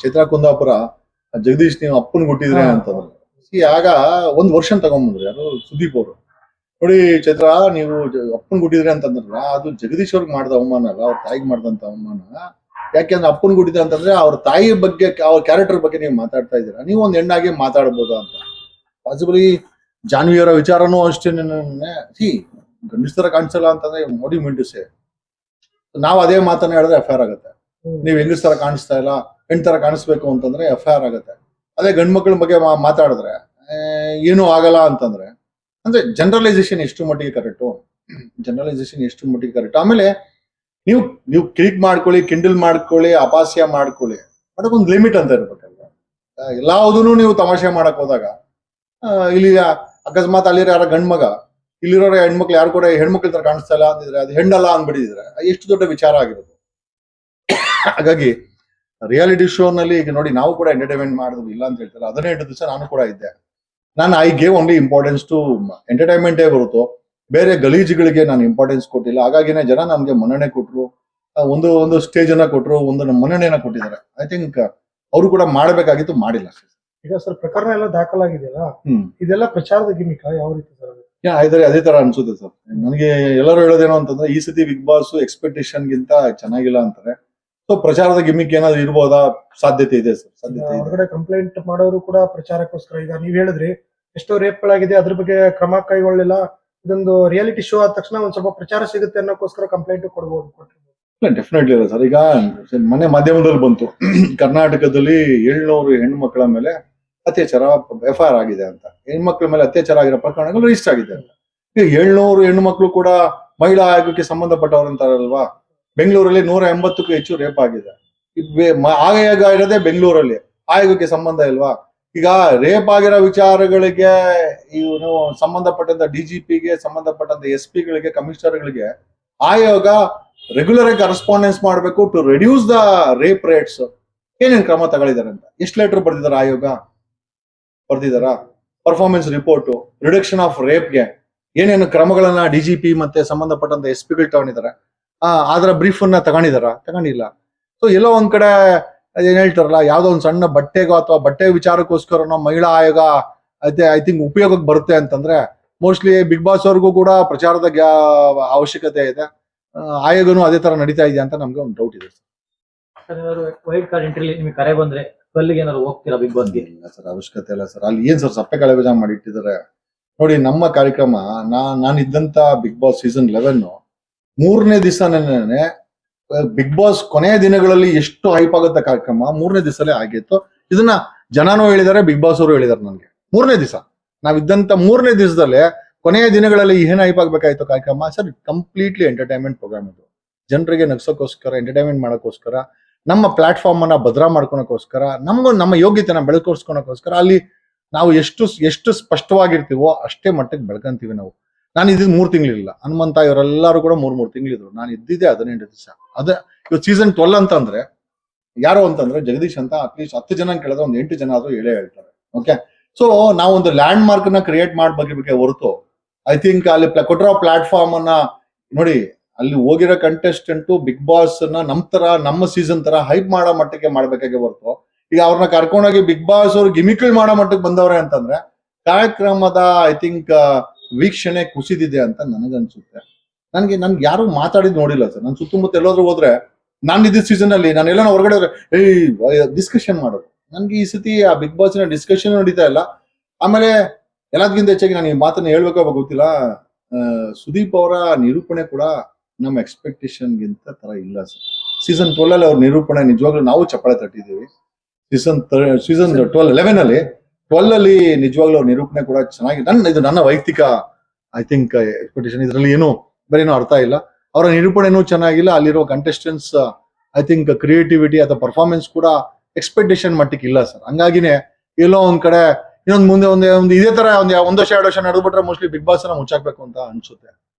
ಚೈತ್ರ ಕುಂದಾಪುರ ಜಗದೀಶ್ ನೀವು ಅಪ್ಪನ್ ಕೊಟ್ಟಿದ್ರೆ ಅಂತಂದ್ರೆ ಆಗ ಒಂದ್ ವರ್ಷ ತಗೊಂಬಂದ್ರು ಯಾರು? ಸುದೀಪ್ ಅವರು. ನೋಡಿ ಚೈತ್ರ ನೀವು ಅಪ್ಪನ್ ಕೊಟ್ಟಿದ್ರೆ ಅಂತಂದ್ರಲ್ಲ ಅದು ಜಗದೀಶ್ ಅವ್ರಿಗೆ ಮಾಡಿದ ಅವಮಾನ ಅಲ್ಲ ಅವ್ರ ತಾಯಿಗೆ ಮಾಡಿದಂತ ಅವಮಾನ. ಯಾಕೆಂದ್ರೆ ಅಪ್ಪನ್ ಕೊಟ್ಟಿದ್ರೆ ಅಂತಂದ್ರೆ ಅವ್ರ ತಾಯಿ ಬಗ್ಗೆ ಅವ್ರ ಕ್ಯಾರೆಕ್ಟರ್ ಬಗ್ಗೆ ನೀವು ಮಾತಾಡ್ತಾ ಇದ್ದೀರಾ? ನೀವು ಒಂದ್ ಹೆಣ್ಣಾಗಿ ಮಾತಾಡ್ಬೋದು ಅಂತ. ಪಾಸಿಬಲಿ ಜಾನ್ವಿಯವರ ವಿಚಾರನೂ ಅಷ್ಟೇ ಸಿ ಗಂಡಸ್ತರ ಕಾಣಿಸಲ್ಲ ಅಂತಂದ್ರೆ ಮೋಡಿ ಮಿಂಟುಸೆ. ನಾವು ಅದೇ ಮಾತನ್ನ ಹೇಳಿದ್ರೆ ಎಫ್ ಆಗುತ್ತೆ. ನೀವ್ ನೀವು ಹೆಂಗಸ್ ತರ ಕಾಣಿಸ್ತಾ ಇಲ್ಲ? ಹೆಣ್ ತರ ಕಾಣಿಸ್ಬೇಕು ಅಂತಂದ್ರೆ ಎಫ್ ಐ ಆರ್ ಆಗುತ್ತೆ. ಅದೇ ಗಂಡ್ ಮಕ್ಳ ಬಗ್ಗೆ ಮಾತಾಡಿದ್ರೆ ಏನೂ ಆಗಲ್ಲ ಅಂತಂದ್ರೆ, ಅಂದ್ರೆ ಜನರಲೈಸೇಷನ್ ಎಷ್ಟು ಮಟ್ಟಿಗೆ ಕರೆಕ್ಟು ಜನರಲೈಸೇಷನ್ ಎಷ್ಟು ಮಟ್ಟಿಗೆ ಕರೆಕ್ಟ್ ಆಮೇಲೆ ನೀವು ನೀವು ಕ್ಲಿಕ್ ಮಾಡ್ಕೊಳ್ಳಿ ಕಿಂಡಲ್ ಮಾಡ್ಕೊಳ್ಳಿ ಅಪಾಸ್ಯ ಮಾಡ್ಕೊಳ್ಳಿ, ಅದಕ್ಕೊಂದು ಲಿಮಿಟ್ ಅಂತ ಇರ್ಬೇಕಲ್ವ? ಎಲ್ಲಾದೂನು ನೀವು ತಮಾಷೆ ಮಾಡಕ್ ಹೋದಾಗ ಇಲ್ಲಿ ಅಕಸ್ಮಾತ್ ಅಲ್ಲಿರೋ ಯಾರ ಗಂಡ್ ಮಗ ಇಲ್ಲಿರೋ ಹೆಣ್ಮಕ್ಳು ಯಾರು ಕೂಡ ಹೆಣ್ಮಕ್ಳ ತರ ಕಾಣಿಸ್ತಾ ಇಲ್ಲ ಅಂದಿದ್ರೆ, ಅದು ಹೆಣ್ಣಲ್ಲ ಅಂದ್ಬಿಟ್ಟಿದ್ರೆ, ಎಷ್ಟು ದೊಡ್ಡ ವಿಚಾರ ಆಗಿರೋದು ಹಾಗಾಗಿ ರಿಯಾಲಿಟಿ ಶೋ ನಲ್ಲಿ ಈಗ ನೋಡಿ ನಾವು ಕೂಡ ಎಂಟರ್ಟೈನ್ಮೆಂಟ್ ಮಾಡುದು ಇಲ್ಲ ಅಂತ ಹೇಳ್ತಾರೆ. ಹದಿನೆಂಟು ದಿವಸ ನಾನು ಕೂಡ ಇದ್ದೆ. ನಾನು I gave only importance to ಎಂಟರ್ಟೈನ್ಮೆಂಟೇ ಬರುತ್ತು ಬೇರೆ ಗಲೀಜುಗಳಿಗೆ ನಾನು ಇಂಪಾರ್ಟೆನ್ಸ್ ಕೊಟ್ಟಿಲ್ಲ. ಹಾಗಾಗಿನೇ ಜನ ನಮ್ಗೆ ಮನ್ನಣೆ ಕೊಟ್ಟರು ಒಂದು ಒಂದು ಸ್ಟೇಜ್ ಅನ್ನ ಕೊಟ್ರು ಒಂದು ನಮ್ಮ ಮನ್ನಣೆಯನ್ನ ಕೊಟ್ಟಿದ್ದಾರೆ. ಐ ಥಿಂಕ್ ಅವರು ಕೂಡ ಮಾಡಬೇಕಾಗಿತ್ತು ಮಾಡಿಲ್ಲ. ಈಗ ಸರ್ ಪ್ರಕರಣ ಎಲ್ಲ ದಾಖಲಾಗಿದೆಯಲ್ಲ? ಹ್ಮ್. ಇದೆಲ್ಲ ಪ್ರಚಾರದ ಗಿಮಿಕ ಯಾವ ರೀತಿ ಸರ್ ಇದ್ರೆ ಅದೇ ತರ ಅನ್ಸುತ್ತೆ ಸರ್. ನನಗೆ ಎಲ್ಲರೂ ಹೇಳೋದೇನು ಅಂತಂದ್ರೆ ಈ ಸತಿ ಬಿಗ್ ಬಾಸ್ ಎಕ್ಸ್ಪೆಕ್ಟೇಷನ್ ಗಿಂತ ಚೆನ್ನಾಗಿಲ್ಲ ಅಂತಾರೆ. ಸೊ ಪ್ರಚಾರದ ಗಿಮಿಕ್ ಏನಾದ್ರು ಇರ್ಬೋದಾ? ಸಾಧ್ಯತೆ ಇದೆ ಸರ್ ಸಾಧ್ಯತೆ ಇದೆ. ಹೊರಗಡೆ ಕಂಪ್ಲೇಂಟ್ ಮಾಡೋರು ಕೂಡ ಪ್ರಚಾರಕ್ಕೋಸ್ಕರ ಈಗ ನೀವ್ ಹೇಳಿದ್ರಿ ಎಷ್ಟೋ ರೇಪ್ಗಳಾಗಿದೆ ಅದ್ರ ಬಗ್ಗೆ ಕ್ರಮ ಕೈಗೊಳ್ಳಲಿಲ್ಲ ಇದೊಂದು ರಿಯಾಲಿಟಿ ಶೋ ಆದ ತಕ್ಷಣ ಒಂದ್ ಸ್ವಲ್ಪ ಪ್ರಚಾರ ಸಿಗುತ್ತೆ ಅನ್ನೋಕ್ಕೋಸ್ಕರ ಕಂಪ್ಲೇಂಟ್ ಕೊಡ್ಬೋದು. ಡೆಫಿನೆಟ್ಲಿ ಇಲ್ಲ ಸರ್. ಈಗ ಮನೆ ಮಾಧ್ಯಮದಲ್ಲಿ ಬಂತು. ಕರ್ನಾಟಕದಲ್ಲಿ ಏಳ್ನೂರು ಹೆಣ್ಮಕ್ಳ ಮೇಲೆ ಅತ್ಯಾಚಾರ ಎಫ್ ಐ ಆರ್ ಆಗಿದೆ ಅಂತ. ಹೆಣ್ಮಕ್ಳ ಮೇಲೆ ಅತ್ಯಾಚಾರ ಆಗಿರೋ ಪ್ರಕರಣಗಳು ರಿಜಿಸ್ಟರ್ ಆಗಿದೆ. ಅಂತ ಈಗ ಏಳ್ನೂರು ಮಕ್ಕಳು ಕೂಡ ಮಹಿಳಾ ಆಯೋಗಕ್ಕೆ ಸಂಬಂಧಪಟ್ಟವರು ಅಂತಾರಲ್ವಾ? ಬೆಂಗಳೂರಲ್ಲಿ ನೂರ ಎಂಬತ್ತಕ್ಕೂ ಹೆಚ್ಚು ರೇಪ್ ಆಗಿದೆ. ಆಯೋಗ ಇರೋದೇ ಬೆಂಗಳೂರಲ್ಲಿ. ಆಯೋಗಕ್ಕೆ ಸಂಬಂಧ ಇಲ್ವಾ? ಈಗ ರೇಪ್ ಆಗಿರೋ ವಿಚಾರಗಳಿಗೆ ಇವನು ಸಂಬಂಧಪಟ್ಟಂತ ಡಿ ಜಿ ಪಿಗೆ ಸಂಬಂಧಪಟ್ಟಂತ ಎಸ್ ಪಿಗಳಿಗೆ ಕಮಿಷನರ್ಗಳಿಗೆ ಆಯೋಗ ರೆಗ್ಯುಲರ್ ಆಗಿ ಕರೆಸ್ಪಾಂಡೆನ್ಸ್ ಮಾಡಬೇಕು to reduce the rape rates ಏನೇನು ಕ್ರಮ ತಗೊಳ್ಳಿದ್ದಾರೆ ಅಂತ? ಎಷ್ಟು ಲೆಟರ್ ಬರ್ದಿದ್ದಾರೆ ಆಯೋಗ? ಬರ್ದಿದಾರ ಪರ್ಫಾರ್ಮೆನ್ಸ್ ರಿಪೋರ್ಟ್ ರಿಡಕ್ಷನ್ ಆಫ್ ರೇಪ್ಗೆ ಏನೇನು ಕ್ರಮಗಳನ್ನ ಡಿ ಜಿ ಪಿ ಮತ್ತೆ ಸಂಬಂಧಪಟ್ಟಂತ ಎಸ್ ಪಿಗಳು ತಗೊಂಡಿದ್ದಾರೆ? ಅದರ ಬ್ರೀಫ್ ಅನ್ನ ತಗೊಂಡಿದಾರ? ತಗೊಂಡಿಲ್ಲ. ಸೊ ಎಲ್ಲೋ ಒಂದ್ ಕಡೆ ಏನ್ ಹೇಳ್ತಾರಲ್ಲ ಯಾವ್ದೋ ಒಂದ್ ಸಣ್ಣ ಬಟ್ಟೆಗೋ ಅಥವಾ ಬಟ್ಟೆ ವಿಚಾರಕ್ಕೋಸ್ಕರನೋ ಮಹಿಳಾ ಆಯೋಗ ಅದೇ ಐ ಥಿಂಕ್ ಉಪಯೋಗಕ್ಕೆ ಬರುತ್ತೆ ಅಂತಂದ್ರೆ ಮೋಸ್ಟ್ಲಿ ಬಿಗ್ ಬಾಸ್ ಅವ್ರಿಗೂ ಕೂಡ ಪ್ರಚಾರದ ಅವಶ್ಯಕತೆ ಇದೆ. ಆಯೋಗನೂ ಅದೇ ತರ ನಡೀತಾ ಇದೆ ಅಂತ ನಮ್ಗೆ ಒಂದು ಡೌಟ್ ಇದೆ ವೈಲ್ಡ್ ಕಾರ್ಡ್ ನಿಮಗೆ ಕರೆ ಬಂದ್ರೆ ಕಲ್ಲಿಗೆ ಏನಾದ್ರು ಹೋಗ್ತೀರಾ ಬಿಗ್ ಬಾಸ್ಗೆ ಇಲ್ಲ ಸರ್ ಅವಶ್ಯಕತೆ ಇಲ್ಲ ಸರ್. ಅಲ್ಲಿ ಏನ್ ಸರ್ ಸಪ್ಪೆ ಕಳೆ ಮಾಡಿ ಮಾಡಿಟ್ಟಿದ್ದಾರೆ ನೋಡಿ ನಮ್ಮ ಕಾರ್ಯಕ್ರಮ ನಾ ನಾನು ಇದ್ದಂತ ಬಿಗ್ ಬಾಸ್ ಸೀಸನ್ ಲೆವೆನ್ ಮೂರನೇ ದಿವಸನೇ ಬಿಗ್ ಬಾಸ್ ಕೊನೆಯ ದಿನಗಳಲ್ಲಿ ಎಷ್ಟು ಹೈಪ್ ಆಗುತ್ತೆ ಕಾರ್ಯಕ್ರಮ? ಮೂರನೇ ದಿವಸಲೇ ಆಗಿತ್ತು. ಇದನ್ನ ಜನನೂ ಹೇಳಿದ್ದಾರೆ ಬಿಗ್ ಬಾಸ್ ಅವರು ಹೇಳಿದ್ದಾರೆ ನನಗೆ. ಮೂರನೇ ದಿವಸ. ನಾವಿದ್ದಂತ ಮೂರನೇ ದಿವಸದಲ್ಲೇ ಕೊನೆಯ ದಿನಗಳಲ್ಲಿ ಏನು ಹೈಪ್ ಆಗ್ಬೇಕಾಯ್ತು ಕಾರ್ಯಕ್ರಮ? ಸರ್ ಕಂಪ್ಲೀಟ್ಲಿ ಎಂಟರ್ಟೈನ್ಮೆಂಟ್ ಪ್ರೋಗ್ರಾಮ್ ಇದು. ಜನರಿಗೆ ನಗ್ಸೋಕ್ಕೋಸ್ಕರ ಎಂಟರ್ಟೈನ್ಮೆಂಟ್ ಮಾಡೋಕ್ಕೋಸ್ಕರ ನಮ್ಮ ಪ್ಲಾಟ್ಫಾರ್ಮ್ ಅನ್ನ ಭದ್ರ ಮಾಡ್ಕೊಳಕ್ಕೋಸ್ಕರ ನಮಗೂ ನಮ್ಮ ಯೋಗ್ಯತೆನ ಬೆಳ್ಕೋಸ್ಕೊಳಕ್ಕೋಸ್ಕರ ಅಲ್ಲಿ ನಾವು ಎಷ್ಟು ಎಷ್ಟು ಸ್ಪಷ್ಟವಾಗಿರ್ತೀವೋ ಅಷ್ಟೇ ಮಟ್ಟಕ್ಕೆ ಬೆಳ್ಕೊಂತೀವಿ ನಾವು. ನಾನು ಇದ್ದಿದ್ದು ಮೂರು ತಿಂಗಳಿಲ್ಲ ಹನುಮಂತ ಇವರೆಲ್ಲರೂ ಕೂಡ ಮೂರು ಮೂರು ತಿಂಗಳಿದ್ರು ನಾನು ಇದ್ದಿದ್ದೆ ಹದಿನೆಂಟು ದಿವಸ. ಅದೇ ಇವತ್ತು ಸೀಸನ್ ಟ್ವೆಲ್ ಅಂತಂದ್ರೆ, ಯಾರು ಅಂತಂದ್ರೆ ಜಗದೀಶ್ ಅಂತ ಅಟ್ಲೀಸ್ಟ್ ಹತ್ತು ಜನ ಕೇಳಿದ್ರೆ ಒಂದು ಎಂಟು ಜನ ಆದ್ರೂ ಹೇಳೇ ಹೇಳ್ತಾರೆ. ಓಕೆ ಸೊ ನಾವು ಒಂದು ಲ್ಯಾಂಡ್ ಮಾರ್ಕ್ನ ಕ್ರಿಯೇಟ್ ಮಾಡ್ಬೇಕೆ ಹೊರತು ಐ ಥಿಂಕ್ ಅಲ್ಲಿ ಕೊಟ್ಟಿರೋ ಪ್ಲಾಟ್ಫಾರ್ಮ್ ಅನ್ನ ನೋಡಿ, ಅಲ್ಲಿ ಹೋಗಿರೋ ಕಂಟೆಸ್ಟೆಂಟ್ ಬಿಗ್ ಬಾಸ್ನ ನಮ್ ತರ, ನಮ್ಮ ಸೀಸನ್ ತರ ಹೈಪ್ ಮಾಡೋ ಮಟ್ಟಕ್ಕೆ ಮಾಡ್ಬೇಕಾಗೆ ಹೊರತು, ಈಗ ಅವ್ರನ್ನ ಕರ್ಕೊಂಡೋಗಿ ಬಿಗ್ ಬಾಸ್ ಅವ್ರು ಗಿಮಿಕಲ್ ಮಾಡೋ ಮಟ್ಟಕ್ಕೆ ಬಂದವ್ರೆ ಅಂತಂದ್ರೆ, ಕಾರ್ಯಕ್ರಮದ ಐ ಥಿಂಕ್ ವೀಕ್ಷಣೆ ಕುಸಿದಿದೆ ಅಂತ ನನಗನ್ಸುತ್ತೆ. ನನಗೆ ನನ್ಗೆ ಯಾರು ಮಾತಾಡಿದ್ ನೋಡಿಲ್ಲ ಸರ್. ನನ್ನ ಸುತ್ತಮುತ್ತ ಎಲ್ಲಾದ್ರೂ ಹೋದ್ರೆ ನಾನು ಇದ್ದ ಸೀಸನ್ ಅಲ್ಲಿ ನಾನು ಎಲ್ಲ ಹೊರಗಡೆ ಏಯ್ ಡಿಸ್ಕಷನ್ ಮಾಡೋದು. ನನ್ಗೆ ಈ ಸತಿ ಆ ಬಿಗ್ ಬಾಸ್ನ ಡಿಸ್ಕಷನ್ ನಡೀತಾ ಇಲ್ಲ. ಆಮೇಲೆ ಎಲ್ಲದಕ್ಕಿಂತ ಹೆಚ್ಚಾಗಿ ನಾನು ಈ ಮಾತನ್ನ ಹೇಳ್ಬೇಕಾಗ ಗೊತ್ತಿಲ್ಲ. ಸುದೀಪ್ ಅವರ ನಿರೂಪಣೆ ಕೂಡ ನಮ್ಮ ಎಕ್ಸ್ಪೆಕ್ಟೇಷನ್ ಗಿಂತ ತರ ಇಲ್ಲ ಸರ್. ಸೀಸನ್ ಟ್ವೆಲ್ ಅಲ್ಲಿ ಅವ್ರ ನಿರೂಪಣೆ ನಿಜವಾಗ್ಲೂ ನಾವು ಚಪ್ಪಾಳೆ ತಟ್ಟಿದ್ದೀವಿ. ಸೀಸನ್ ಸೀಸನ್ ಟ್ವೆಲ್ ಲೆವೆನ್ ಅಲ್ಲಿ ಟ್ವೆಲ್ ಅಲ್ಲಿ ನಿಜವಾಗ್ಲೂ ನಿರೂಪಣೆ ಕೂಡ ಚೆನ್ನಾಗಿ ನನ್ನ ಇದು ನನ್ನ ವೈಯಕ್ತಿಕ ಐ ಥಿಂಕ್ ಎಕ್ಸ್ಪೆಕ್ಟೇಷನ್ ಇದರಲ್ಲಿ ಏನು ಬೇರೇನೋ ಅರ್ಥ ಇಲ್ಲ. ಅವರ ನಿರೂಪಣೆನೂ ಚೆನ್ನಾಗಿಲ್ಲ. ಅಲ್ಲಿರೋ ಕಂಟೆಸ್ಟೆಂಟ್ಸ್ ಐ ಥಿಂಕ್ ಕ್ರಿಯೇಟಿವಿಟಿ ಅಥವಾ ಪರ್ಫಾರ್ಮೆನ್ಸ್ ಕೂಡ ಎಕ್ಸ್ಪೆಕ್ಟೇಷನ್ ಮಟ್ಟಿಗೆ ಇಲ್ಲ ಸರ್. ಹಂಗಾಗಿನೇ ಎಲ್ಲೋ ಒಂದ್ ಕಡೆ ಇನ್ನೊಂದ್ ಮುಂದೆ ಒಂದೇ ಒಂದು, ಇದೇ ತರ ಒಂದು ಒಂದ್ ಎರಡು ವರ್ಷ ನಡೆದ್ಬಿಟ್ರೆ ಮೋಸ್ಟ್ಲಿ ಬಿಗ್ ಬಾಸ್ನ ಮುಚ್ಚಾಕ್ಬೇಕು ಅಂತ ಅನ್ಸುತ್ತೆ.